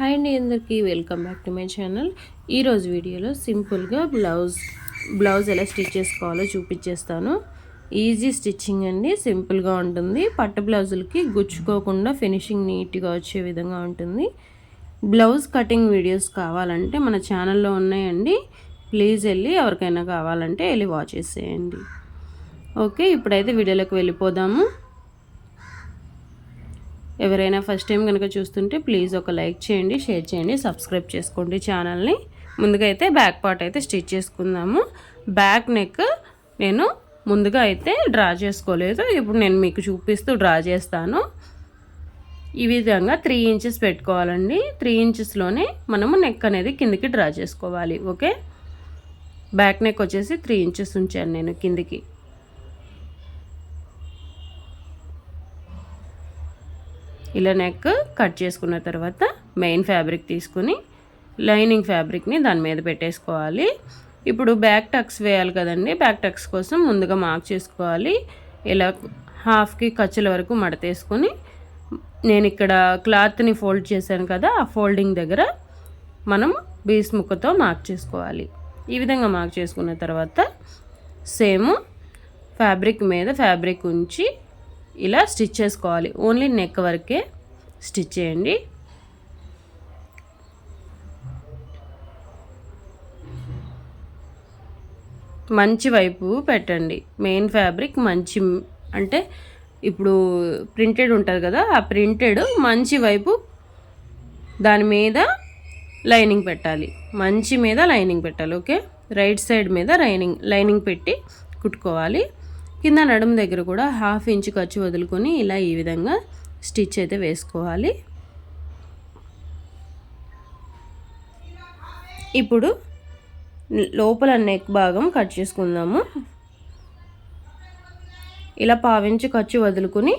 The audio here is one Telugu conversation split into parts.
హాయ్ అండి అందరికీ welcome back to my channel. ఈరోజు వీడియోలో సింపుల్గా బ్లౌజ్ బ్లౌజ్ ఎలా స్టిచ్ చేసుకోవాలో చూపించేస్తాను. ఈజీ స్టిచ్చింగ్ అండి సింపుల్గా ఉంటుంది. పట్టు బ్లౌజులకి గుచ్చుకోకుండా ఫినిషింగ్ నీట్గా వచ్చే విధంగా ఉంటుంది. బ్లౌజ్ కటింగ్ వీడియోస్ కావాలంటే మన ఛానల్లో ఉన్నాయండి. ప్లీజ్ వెళ్ళి ఎవరికైనా కావాలంటే వెళ్ళి వాచ్ చేసేయండి. ఓకే ఇప్పుడైతే వీడియోలోకి వెళ్ళిపోదాము. ఎవరైనా ఫస్ట్ టైం కనుక చూస్తుంటే ప్లీజ్ ఒక లైక్ చేయండి షేర్ చేయండి సబ్స్క్రైబ్ చేసుకోండి ఛానల్ని ముందుగా అయితే బ్యాక్ పార్ట్ అయితే స్టిచ్ చేసుకుందాము. బ్యాక్ నెక్ నేను ముందుగా అయితే డ్రా చేసుకోలేదు. ఇప్పుడు నేను మీకు చూపిస్తూ డ్రా చేస్తాను. ఈ విధంగా త్రీ ఇంచెస్ పెట్టుకోవాలండి. త్రీ ఇంచెస్లోనే మనము నెక్ అనేది కిందికి డ్రా చేసుకోవాలి. ఓకే బ్యాక్ నెక్ వచ్చేసి త్రీ ఇంచెస్ ఉంచాను నేను కిందికి. ఇలా నెక్ కట్ చేసుకున్న తర్వాత మెయిన్ ఫ్యాబ్రిక్ తీసుకుని లైనింగ్ ఫ్యాబ్రిక్ని దాని మీద పెట్టేసుకోవాలి. ఇప్పుడు బ్యాక్ టక్స్ వేయాలి కదండి. బ్యాక్ టక్స్ కోసం ముందుగా మార్క్ చేసుకోవాలి. ఇలా హాఫ్కి ఖర్చుల వరకు మడతేసుకొని నేను ఇక్కడ క్లాత్ని ఫోల్డ్ చేశాను కదా ఆ ఫోల్డింగ్ దగ్గర మనం బీస్ ముక్కతో మార్క్ చేసుకోవాలి. ఈ విధంగా మార్క్ చేసుకున్న తర్వాత సేమ్ ఫ్యాబ్రిక్ మీద ఫ్యాబ్రిక్ ఉంచి ఇలా స్టిచ్ చేసుకోవాలి. ఓన్లీ నెక్ వరకే స్టిచ్ చేయండి. మంచి వైపు పెట్టండి. మెయిన్ ఫ్యాబ్రిక్ మంచి అంటే ఇప్పుడు ప్రింటెడ్ ఉంటుంది కదా ఆ ప్రింటెడ్ మంచి వైపు దాని మీద లైనింగ్ పెట్టాలి. మంచి మీద లైనింగ్ పెట్టాలి ఓకే? రైట్ సైడ్ మీద లైనింగ్ లైనింగ్ పెట్టి కుట్టుకోవాలి. కింద నడుము దగ్గర కూడా హాఫ్ ఇంచ్ ఖర్చు వదులుకొని ఇలా ఈ విధంగా స్టిచ్ అయితే వేసుకోవాలి. ఇప్పుడు లోపల నెక్ భాగం కట్ చేసుకుందాము. ఇలా పావించి ఖర్చు వదులుకొని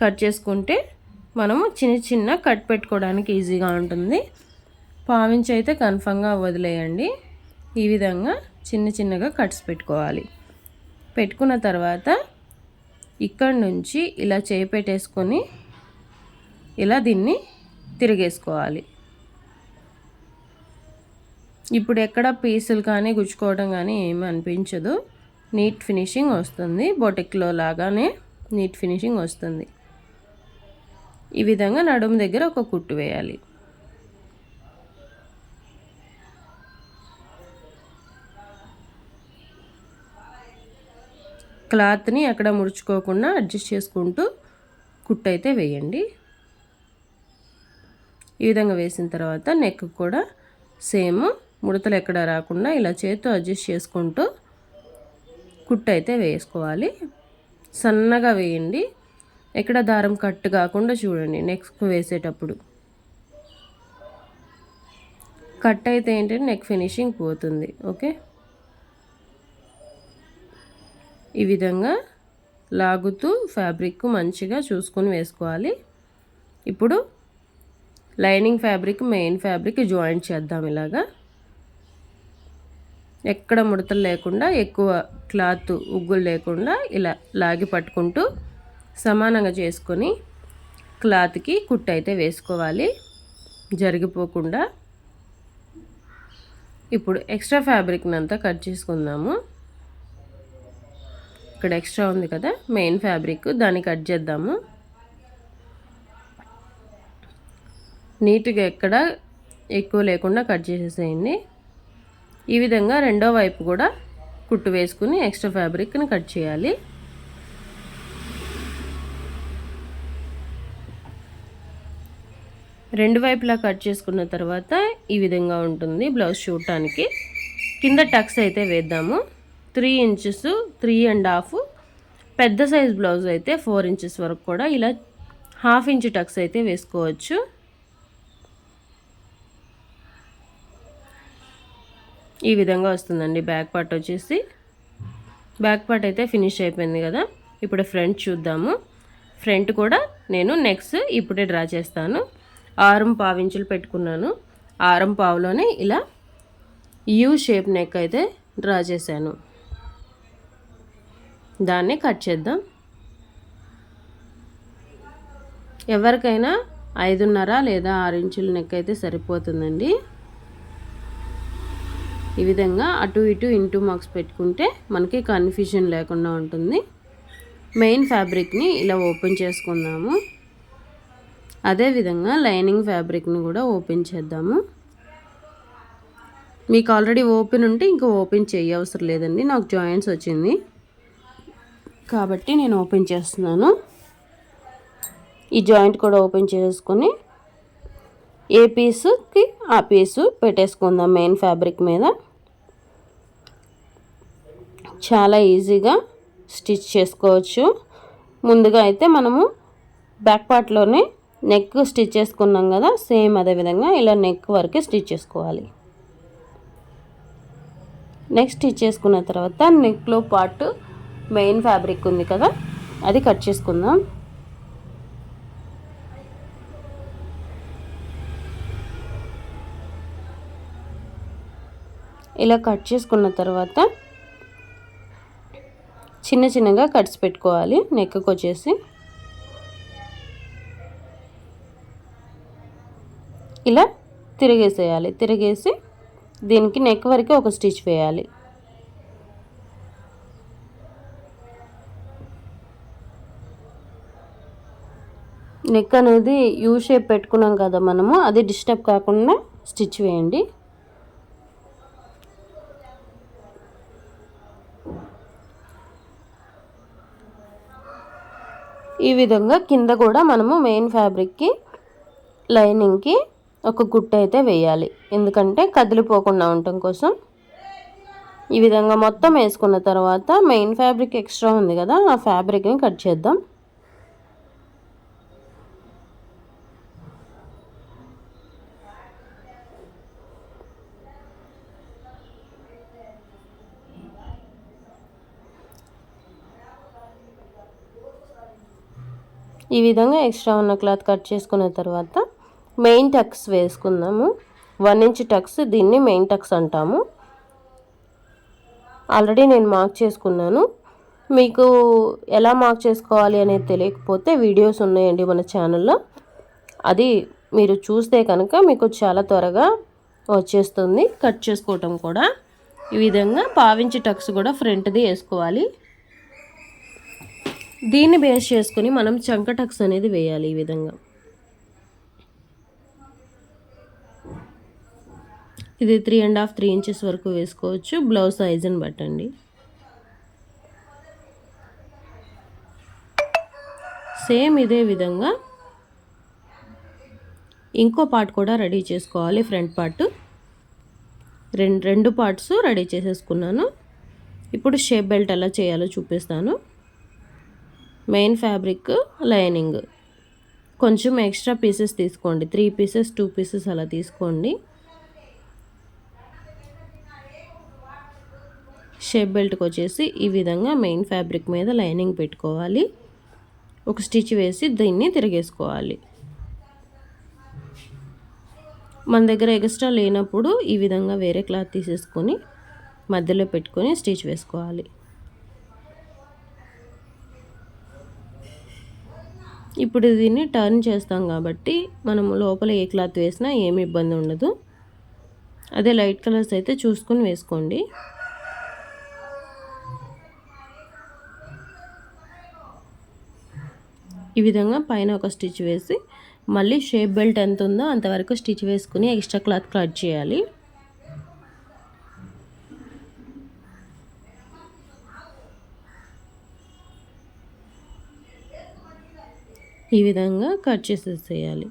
కట్ చేసుకుంటే మనము చిన్న చిన్న కట్ పెట్టుకోవడానికి ఈజీగా ఉంటుంది. పావించి అయితే కన్ఫామ్గా వదిలేయండి. ఈ విధంగా చిన్న చిన్నగా కట్స్ పెట్టుకోవాలి. పెట్టుకున్న తర్వాత ఇక్కడ నుంచి ఇలా చేయి పెట్టేసుకొని ఇలా దీన్ని తిరిగేసుకోవాలి. ఇప్పుడు ఎక్కడ పీసులు కానీ గుచ్చుకోవడం కానీ ఏమి అనిపించదు. నీట్ ఫినిషింగ్ వస్తుంది. బొటిక్లో లాగానే నీట్ ఫినిషింగ్ వస్తుంది. ఈ విధంగా నడుము దగ్గర ఒక కుట్టు వేయాలి. క్లాత్ని అక్కడ ముడుచుకోకుండా అడ్జస్ట్ చేసుకుంటూ కుట్టు అయితే వేయండి. ఈ విధంగా వేసిన తర్వాత నెక్ కూడా సేమ్ ముడతలు ఎక్కడ రాకుండా ఇలా చేతితో అడ్జస్ట్ చేసుకుంటూ కుట్టు అయితే వేసుకోవాలి. సన్నగా వేయండి. ఎక్కడ దారం కట్ కాకుండా చూడండి నెక్స్ట్ వేసేటప్పుడు. కట్ అయితే ఏంటంటే నెక్ ఫినిషింగ్ పోతుంది. ఓకే? ఈ విధంగా లాగుతూ ఫ్యాబ్రిక్ మంచిగా చూసుకొని వేసుకోవాలి. ఇప్పుడు lining fabric main fabric joint చేద్దాం ఇలాగా. ఎక్కడ ముడతలు లేకుండా ఎక్కువ క్లాత్ ఉగ్గులు లేకుండా ఇలా లాగి పట్టుకుంటూ సమానంగా చేసుకొని క్లాత్కి కుట్టు అయితే వేసుకోవాలి. జరిగిపోకుండా. ఇప్పుడు ఎక్స్ట్రా ఫ్యాబ్రిక్ని అంతా కట్ చేసుకుందాము. ఇక్కడ ఎక్స్ట్రా ఉంది కదా మెయిన్ ఫ్యాబ్రిక్. దాన్ని కట్ చేద్దాము. నీట్గా ఎక్కడ ఎక్కువ లేకుండా కట్ చేసేసేయండి. ఈ విధంగా రెండో వైపు కూడా కుట్టు వేసుకుని ఎక్స్ట్రా ఫ్యాబ్రిక్ని కట్ చేయాలి. రెండు వైపులా కట్ చేసుకున్న తర్వాత ఈ విధంగా ఉంటుంది బ్లౌజ్ చూడటానికి. కింద టక్స్ అయితే వేద్దాము. Three inches three and half. పెద్ద సైజ్ బ్లౌజ్ అయితే ఫోర్ ఇంచెస్ వరకు కూడా ఇలా హాఫ్ ఇంచ్ టక్స్ అయితే వేసుకోవచ్చు. ఈ విధంగా వస్తుందండి బ్యాక్ పార్ట్ వచ్చేసి. బ్యాక్ పార్ట్ అయితే ఫినిష్ అయిపోయింది కదా. ఇప్పుడు ఫ్రంట్ చూద్దాము. ఫ్రంట్ కూడా నేను నెక్స్ట్ ఇప్పుడే డ్రా చేస్తాను. ఆరం పావించులు పెట్టుకున్నాను. ఆరం పావులోనే ఇలా యూ షేప్ నెక్ అయితే డ్రా చేశాను. దాన్ని కట్ చేద్దాం. ఎవరికైనా ఐదున్నర లేదా ఆరు ఇంచుల నెక్ అయితే సరిపోతుందండి. ఈ విధంగా అటు ఇటు ఇంటూ మార్క్స్ పెట్టుకుంటే మనకి కన్ఫ్యూజన్ లేకుండా ఉంటుంది. మెయిన్ ఫ్యాబ్రిక్ని ఇలా ఓపెన్ చేసుకుందాము. అదేవిధంగా లైనింగ్ ఫ్యాబ్రిక్ని కూడా ఓపెన్ చేద్దాము. మీకు ఆల్రెడీ ఓపెన్ ఉంటే ఇంకా ఓపెన్ చేయవసరం లేదండి. నాకు జాయింట్స్ వచ్చింది. కాబట్టి నేను ఓపెన్ చేస్తున్నాను. ఈ జాయింట్ కూడా ఓపెన్ చేసుకొని ఏ పీస్కి ఆ పీసు పెట్టేసుకుందాం మెయిన్ ఫ్యాబ్రిక్ మీద. చాలా ఈజీగా స్టిచ్ చేసుకోవచ్చు. ముందుగా అయితే మనము బ్యాక్ పార్ట్లోనే నెక్ స్టిచ్ చేసుకున్నాం కదా సేమ్ అదే విధంగా ఇలా నెక్ వరకే స్టిచ్ చేసుకోవాలి. నెక్స్ట్ స్టిచ్ చేసుకున్న తర్వాత నెక్లో పార్ట్ మెయిన్ ఫ్యాబ్రిక్ ఉంది కదా అది కట్ చేసుకుందాం. ఇలా కట్ చేసుకున్న తర్వాత చిన్న చిన్నగా కట్స్ పెట్టుకోవాలి నెక్కి వచ్చేసి. ఇలా తిరిగేసేయాలి తిరిగేసి దీనికి నెక్ వరకు ఒక స్టిచ్ వేయాలి. నెక్ అనేది యూ షేప్ పెట్టుకున్నాం కదా మనము అది డిస్టర్బ్ కాకుండా స్టిచ్ వేయండి. ఈ విధంగా కింద కూడా మనము మెయిన్ ఫ్యాబ్రిక్కి లైనింగ్కి ఒక గుట్ట అయితే వేయాలి. ఎందుకంటే కదిలిపోకుండా ఉండటం కోసం. ఈ విధంగా మొత్తం వేసుకున్న తర్వాత మెయిన్ ఫ్యాబ్రిక్ ఎక్స్ట్రా ఉంది కదా ఆ ఫ్యాబ్రిక్ని కట్ చేద్దాం. ఈ విధంగా ఎక్స్ట్రా ఉన్న క్లాత్ కట్ చేసుకున్న తర్వాత మెయిన్ టక్స్ వేసుకుందాము. వన్ ఇంచ్ టక్స్ దీన్ని మెయిన్ టక్స్ అంటాము. ఆల్రెడీ నేను మార్క్ చేసుకున్నాను. మీకు ఎలా మార్క్ చేసుకోవాలి అనేది తెలియకపోతే వీడియోస్ ఉన్నాయండి మన ఛానల్లో. అది మీరు చూస్తే కనుక మీకు చాలా త్వరగా వచ్చేస్తుంది. కట్ చేసుకోవటం కూడా. ఈ విధంగా పావించి టక్స్ కూడా ఫ్రంట్ది వేసుకోవాలి. దీన్ని బేస్ చేసుకొని మనం చంకటక్స్ అనేది వేయాలి ఈ విధంగా. ఇది three and half three inches వరకు వేసుకోవచ్చు. బ్లౌజ్ సైజుని బట్టండి. సేమ్ ఇదే విధంగా ఇంకో పార్ట్ కూడా రెడీ చేసుకోవాలి ఫ్రంట్ పార్ట్ రెండు రెండు పార్ట్స్ రెడీ చేసేసుకున్నాను. ఇప్పుడు షేప్ బెల్ట్ ఎలా చేయాలో చూపిస్తాను. Main fabric lining. కొంచెం ఎక్స్ట్రా పీసెస్ తీసుకోండి. త్రీ పీసెస్ టూ పీసెస్ అలా తీసుకోండి. షేప్ బెల్ట్కి వచ్చేసి ఈ విధంగా మెయిన్ ఫ్యాబ్రిక్ మీద లైనింగ్ పెట్టుకోవాలి. ఒక స్టిచ్ వేసి దీన్ని తిరిగేసుకోవాలి. మన దగ్గర ఎక్స్ట్రా లేనప్పుడు ఈ విధంగా వేరే క్లాత్ తీసేసుకొని మధ్యలో పెట్టుకొని స్టిచ్ వేసుకోవాలి. ఇప్పుడు దీన్ని టర్న్ చేస్తాం కాబట్టి మనం లోపల ఏ క్లాత్ వేసినా ఏమి ఇబ్బంది ఉండదు. అదే లైట్ కలర్స్ అయితే చూసుకొని వేసుకోండి. ఈ విధంగా పైన ఒక స్టిచ్ వేసి మళ్ళీ షేప్ బెల్ట్ ఎంత ఉందో అంతవరకు స్టిచ్ వేసుకుని ఎక్స్ట్రా క్లాత్ కట్ చేయాలి. ఈ విధంగా కట్ చేసేసేయాలి.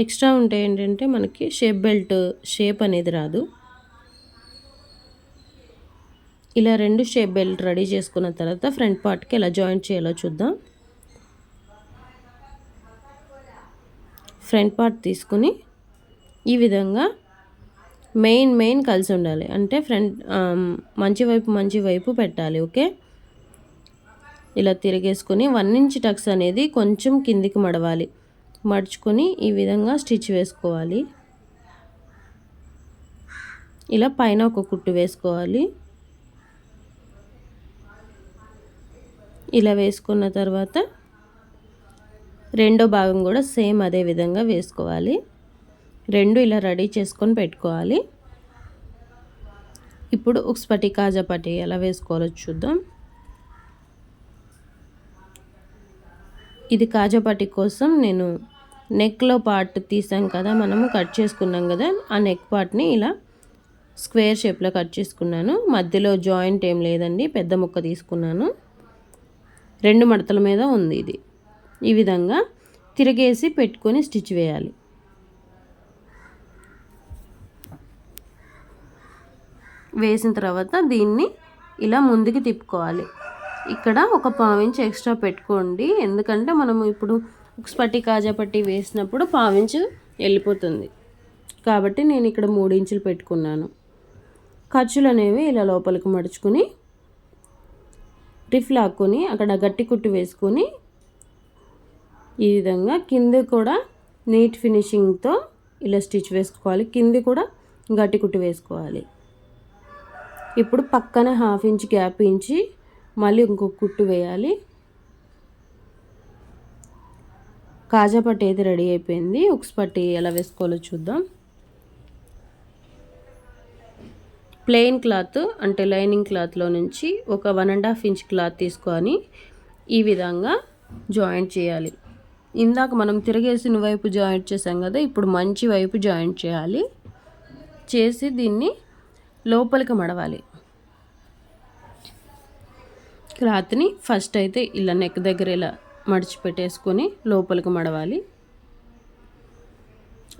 ఎక్స్ట్రా ఉంటే ఏంటంటే మనకి షేప్ బెల్ట్ షేప్ అనేది రాదు. ఇలా రెండు షేప్ బెల్ట్ రెడీ చేసుకున్న తర్వాత ఫ్రంట్ పార్ట్కి ఎలా జాయింట్ చేయాలో చూద్దాం. ఫ్రంట్ పార్ట్ తీసుకుని ఈ విధంగా మెయిన్ మెయిన్ కలిసి ఉండాలి. అంటే ఫ్రంట్ మంచి వైపు మంచి వైపు పెట్టాలి. ఓకే? ఇలా తిరిగేసుకొని వన్ ఇంచ్ టక్స్ అనేది కొంచెం కిందికి మడవాలి. మడుచుకొని ఈ విధంగా స్టిచ్ వేసుకోవాలి. ఇలా పైన ఒక కుట్టు వేసుకోవాలి. ఇలా వేసుకున్న తర్వాత రెండో భాగం కూడా సేమ్ అదే విధంగా వేసుకోవాలి. రెండు ఇలా రెడీ చేసుకొని పెట్టుకోవాలి. ఇప్పుడు ఉక్స్పటి కాజాపటి ఎలా వేసుకోవాలో చూద్దాం. ఇది కాజాపాటి కోసం నేను నెక్లో పార్ట్ తీసాం కదా మనము కట్ చేసుకున్నాం కదా ఆ నెక్ పార్ట్ని ఇలా స్క్వేర్ షేప్లో కట్ చేసుకున్నాను. మధ్యలో జాయింట్ ఏం లేదండి పెద్ద ముక్క తీసుకున్నాను. రెండు మడతల మీద ఉంది ఇది. ఈ విధంగా తిరిగేసి పెట్టుకొని స్టిచ్ వేయాలి. వేసిన తర్వాత దీన్ని ఇలా ముందుకు తిప్పుకోవాలి. ఇక్కడ ఒక పావించి ఎక్స్ట్రా పెట్టుకోండి. ఎందుకంటే మనము ఇప్పుడు ఉక్స్పట్టి కాజాపట్టి వేసినప్పుడు పావించు వెళ్ళిపోతుంది. కాబట్టి నేను ఇక్కడ మూడు ఇంచులు పెట్టుకున్నాను. ఖర్చులు అనేవి ఇలా లోపలికి మడుచుకుని టిఫ్ లాక్కొని అక్కడ గట్టి కుట్టు వేసుకొని ఈ విధంగా కింద కూడా నీట్ ఫినిషింగ్తో ఇలా స్టిచ్ వేసుకోవాలి. కింది కూడా గట్టి కుట్టు వేసుకోవాలి. ఇప్పుడు పక్కన హాఫ్ ఇంచ్ గ్యాప్ ఇంచి మళ్ళీ ఇంకొక కుట్టు వేయాలి. కాజా పట్టు అయితే రెడీ అయిపోయింది. ఉక్స్ పట్టి ఎలా వేసుకోవాలో చూద్దాం. ప్లెయిన్ క్లాత్ అంటే లైనింగ్ క్లాత్లో నుంచి ఒక one and half inch cloth తీసుకొని ఈ విధంగా జాయింట్ చేయాలి. ఇందాక మనం తిరగేసిన వైపు జాయింట్ చేసాం కదా ఇప్పుడు మంచి వైపు జాయింట్ చేయాలి. చేసి దీన్ని లోపలికి మడవాలి. క్లాత్ని ఫస్ట్ అయితే ఇలా నెక్ దగ్గర ఇలా మడిచి పెట్టేసుకొని లోపలికి మడవాలి.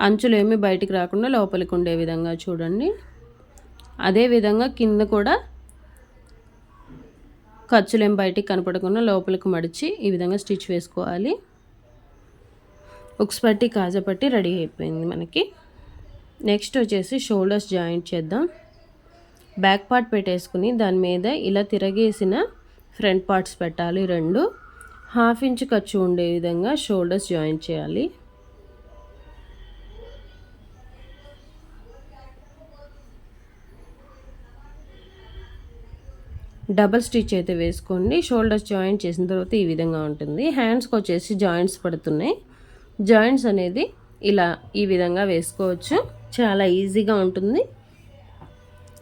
అంచులు ఏమి బయటికి రాకుండా లోపలికి ఉండే విధంగా చూడండి. అదేవిధంగా కింద కూడా ఖర్చులేం బయటికి కనపడకుండా లోపలికి మడిచి ఈ విధంగా స్టిచ్ వేసుకోవాలి. ఉక్స్ పట్టి కాజా పట్టి రెడీ అయిపోయింది మనకి. నెక్స్ట్ వచ్చేసి షోల్డర్స్ జాయింట్ చేద్దాం. బ్యాక్ పార్ట్ పెట్టేసుకుని దాని మీద ఇలా తిరగేసిన ఫ్రంట్ పార్ట్స్ పెట్టాలి రెండు. హాఫ్ ఇంచ్ ఖర్చు ఉండే విధంగా షోల్డర్స్ జాయిన్ చేయాలి. డబల్ స్టిచ్ అయితే వేసుకోండి. షోల్డర్స్ జాయింట్ చేసిన తర్వాత ఈ విధంగా ఉంటుంది. హ్యాండ్స్కి వచ్చేసి జాయింట్స్ పడుతున్నాయి. జాయింట్స్ అనేది ఇలా ఈ విధంగా వేసుకోవచ్చు. చాలా ఈజీగా ఉంటుంది.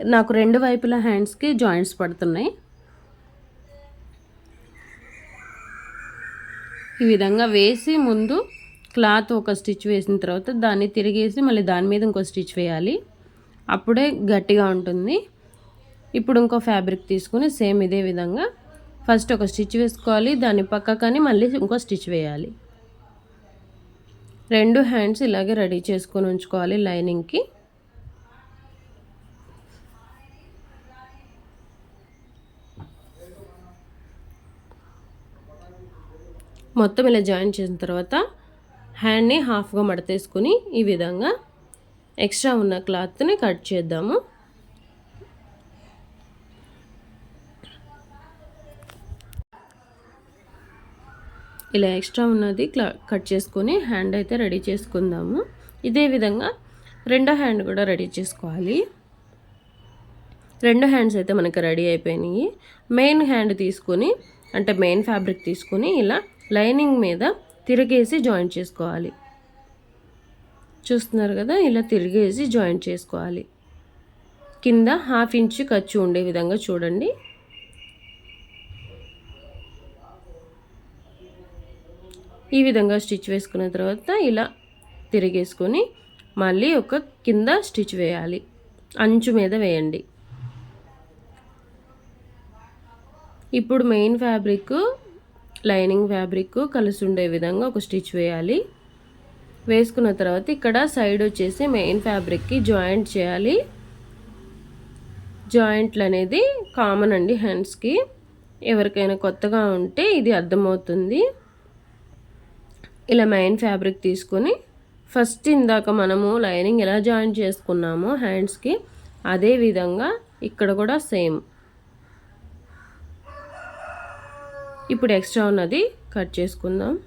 నాకు రెండు వైపుల హ్యాండ్స్కి జాయింట్స్ పడుతున్నాయి. ఈ విధంగా వేసి ముందు క్లాత్ ఒక స్టిచ్ వేసిన తర్వాత దాన్ని తిరిగేసి మళ్ళీ దాని మీద ఇంకో స్టిచ్ వేయాలి. అప్పుడే గట్టిగా ఉంటుంది. ఇప్పుడు ఇంకో ఫ్యాబ్రిక్ తీసుకుని సేమ్ ఇదే విధంగా ఫస్ట్ ఒక స్టిచ్ వేసుకోవాలి. దాని పక్కకని మళ్ళీ ఇంకో స్టిచ్ వేయాలి. రెండు హ్యాండ్స్ ఇలాగే రెడీ చేసుకొని ఉంచుకోవాలి లైనింగ్కి. మొత్తం ఇలా జాయిన్ చేసిన తర్వాత హ్యాండ్ని హాఫ్గా మడతేసుకుని ఈ విధంగా ఎక్స్ట్రా ఉన్న క్లాత్ని కట్ చేద్దాము. ఇలా ఎక్స్ట్రా ఉన్నది క్లా కట్ చేసుకొని హ్యాండ్ అయితే రెడీ చేసుకుందాము. ఇదే విధంగా రెండో హ్యాండ్ కూడా రెడీ చేసుకోవాలి. రెండు హ్యాండ్స్ అయితే మనకి రెడీ అయిపోయినాయి. మెయిన్ హ్యాండ్ తీసుకొని అంటే మెయిన్ ఫ్యాబ్రిక్ తీసుకొని ఇలా లైనింగ్ మీద తిరిగేసి జాయింట్ చేసుకోవాలి. చూస్తున్నారు కదా? ఇలా తిరిగేసి జాయింట్ చేసుకోవాలి. కింద హాఫ్ ఇంచ్ ఖర్చు ఉండే విధంగా చూడండి. ఈ విధంగా స్టిచ్ వేసుకున్న తర్వాత ఇలా తిరిగేసుకొని మళ్ళీ ఒక కింద స్టిచ్ వేయాలి. అంచు మీద వేయండి. ఇప్పుడు మెయిన్ ఫ్యాబ్రిక్ లైనింగ్ ఫ్యాబ్రిక్ కలిసి ఉండే విధంగా ఒక స్టిచ్ వేయాలి. వేసుకున్న తర్వాత ఇక్కడ సైడ్ వచ్చేసి మెయిన్ ఫ్యాబ్రిక్కి జాయింట్ చేయాలి. జాయింట్లు అనేది కామన్ అండి హ్యాండ్స్కి ఎవరికైనా కొత్తగా ఉంటే ఇది అర్థమవుతుంది. ఇలా మెయిన్ ఫ్యాబ్రిక్ తీసుకొని ఫస్ట్ ఇందాక మనము లైనింగ్ ఎలా జాయిన్ చేసుకున్నామో హ్యాండ్స్కి అదే విధంగా ఇక్కడ కూడా సేమ్. ఇప్పుడు ఎక్స్ట్రా ఉన్నది కట్ చేసుకుందాం.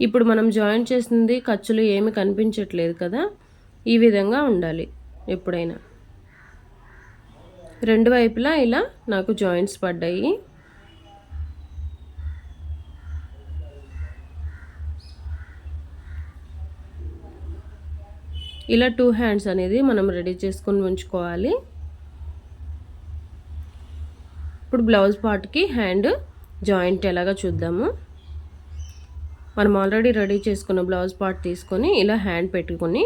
ఇప్పుడు మనం జాయిన్ చేసింది ఖర్చులు ఏమి కనిపించట్లేదు కదా? ఈ విధంగా ఉండాలి ఎప్పుడైనా. రెండు వైపులా ఇలా నాకు జాయింట్స్ పడ్డాయి. ఇలా టూ హ్యాండ్స్ అనేది మనం రెడీ చేసుకొని ఉంచుకోవాలి. ఇప్పుడు బ్లౌజ్ పార్ట్కి హ్యాండ్ జాయింట్ ఎలాగా చూద్దాము. మనం ఆల్రెడీ రెడీ చేసుకున్న బ్లౌజ్ పార్ట్ తీసుకొని ఇలా హ్యాండ్ పెట్టుకొని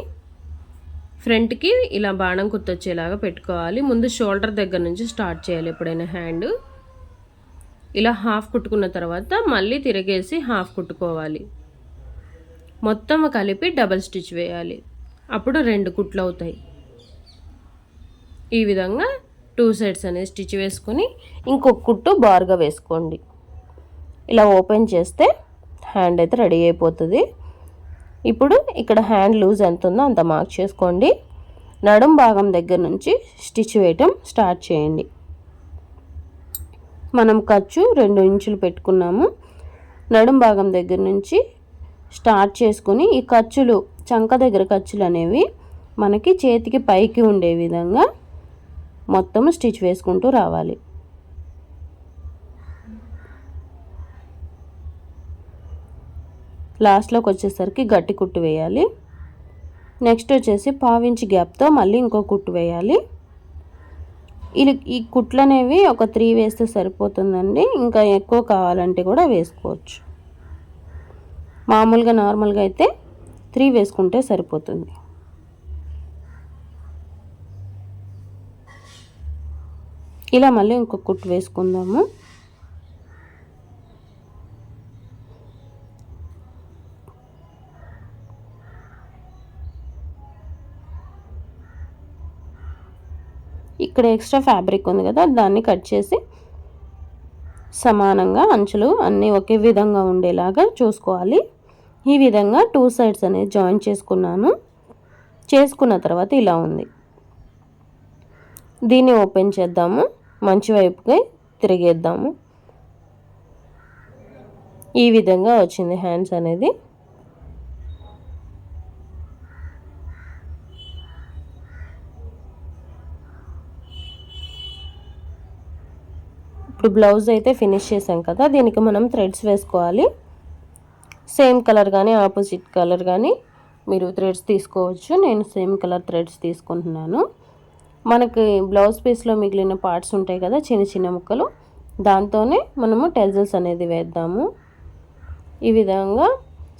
ఫ్రంట్కి ఇలా బాణం కుర్తొచ్చేలాగా పెట్టుకోవాలి. ముందు షోల్డర్ దగ్గర నుంచి స్టార్ట్ చేయాలి ఎప్పుడైనా హ్యాండ్. ఇలా హాఫ్ కుట్టుకున్న తర్వాత మళ్ళీ తిరిగేసి హాఫ్ కుట్టుకోవాలి. మొత్తం కలిపి డబల్ స్టిచ్ వేయాలి. అప్పుడు రెండు కుట్లు అవుతాయి. ఈ విధంగా టూ సైడ్స్ అనేది స్టిచ్ వేసుకొని ఇంకొక కుట్టు బార్గా వేసుకోండి. ఇలా ఓపెన్ చేస్తే హ్యాండ్ అయితే రెడీ అయిపోతుంది. ఇప్పుడు ఇక్కడ హ్యాండ్ లూజ్ ఎంత ఉందో అంత మార్క్ చేసుకోండి. నడుం భాగం దగ్గర నుంచి స్టిచ్ వేయటం స్టార్ట్ చేయండి. మనం ఖర్చు రెండు ఇంచులు పెట్టుకున్నాము. నడుం భాగం దగ్గర నుంచి స్టార్ట్ చేసుకుని ఈ ఖర్చులు చంక దగ్గర ఖర్చులు అనేవి మనకి చేతికి పైకి ఉండే విధంగా మొత్తం స్టిచ్ వేసుకుంటూ రావాలి. లాస్ట్లోకి వచ్చేసరికి గట్టి కుట్టు వేయాలి. నెక్స్ట్ వచ్చేసి పావించి గ్యాప్తో మళ్ళీ ఇంకో కుట్టు వేయాలి. ఇది ఈ కుట్లు అనేవి ఒక త్రీ వేస్తే సరిపోతుందండి. ఇంకా ఎక్కువ కావాలంటే కూడా వేసుకోవచ్చు. మామూలుగా నార్మల్గా అయితే త్రీ వేసుకుంటే సరిపోతుంది. ఇలా మళ్ళీ ఇంకొక కుట్టు వేసుకుందాము. ఇక్కడ ఎక్స్ట్రా ఫ్యాబ్రిక్ ఉంది కదా దాన్ని కట్ చేసి సమానంగా అంచులు అన్నీ ఒకే విధంగా ఉండేలాగా చూసుకోవాలి. ఈ విధంగా టూ సైడ్స్ అనేది జాయిన్ చేసుకున్నాను. చేసుకున్న తర్వాత ఇలా ఉంది. దీన్ని ఓపెన్ చేద్దాము. మంచి వైపుకి తిరిగేద్దాము. ఈ విధంగా వచ్చింది హ్యాండ్స్ అనేది. ఇప్పుడు బ్లౌజ్ అయితే ఫినిష్ చేసాం కదా దీనికి మనం థ్రెడ్స్ వేసుకోవాలి. సేమ్ కలర్ కానీ ఆపోజిట్ కలర్ కానీ మీరు థ్రెడ్స్ తీసుకోవచ్చు. నేను సేమ్ కలర్ థ్రెడ్స్ తీసుకుంటున్నాను. మనకి బ్లౌజ్ పీస్లో మిగిలిన పార్ట్స్ ఉంటాయి కదా చిన్న చిన్న ముక్కలు. దాంతోనే మనము టెజల్స్ అనేది వేద్దాము. ఈ విధంగా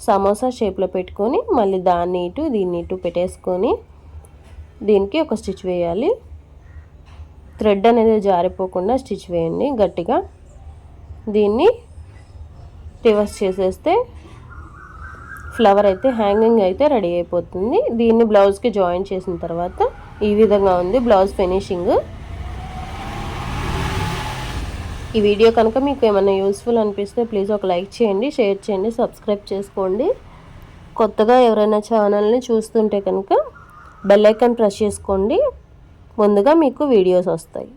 సమోసా షేప్లో పెట్టుకొని మళ్ళీ దాన్ని ఇటు దీన్ని ఇటు పెట్టేసుకొని దీనికి ఒక స్టిచ్ వేయాలి. థ్రెడ్ అనేది జారిపోకుండా స్టిచ్ వేయండి గట్టిగా. దీన్ని రివర్స్ చేసేస్తే ఫ్లవర్ అయితే హ్యాంగింగ్ అయితే రెడీ అయిపోతుంది. దీన్ని బ్లౌజ్కి జాయిన్ చేసిన తర్వాత ఈ విధంగా ఉంది బ్లౌజ్ ఫినిషింగ్. ఈ వీడియో కనుక మీకు ఏమైనా యూస్ఫుల్ అనిపిస్తే ప్లీజ్ ఒక లైక్ చేయండి షేర్ చేయండి సబ్స్క్రైబ్ చేసుకోండి. కొత్తగా ఎవరైనా ఛానల్ని చూస్తుంటే కనుక బెల్ ఐకాన్ ప్రెస్ చేసుకోండి. ముందుగా మీకు వీడియోస్ వస్తాయి.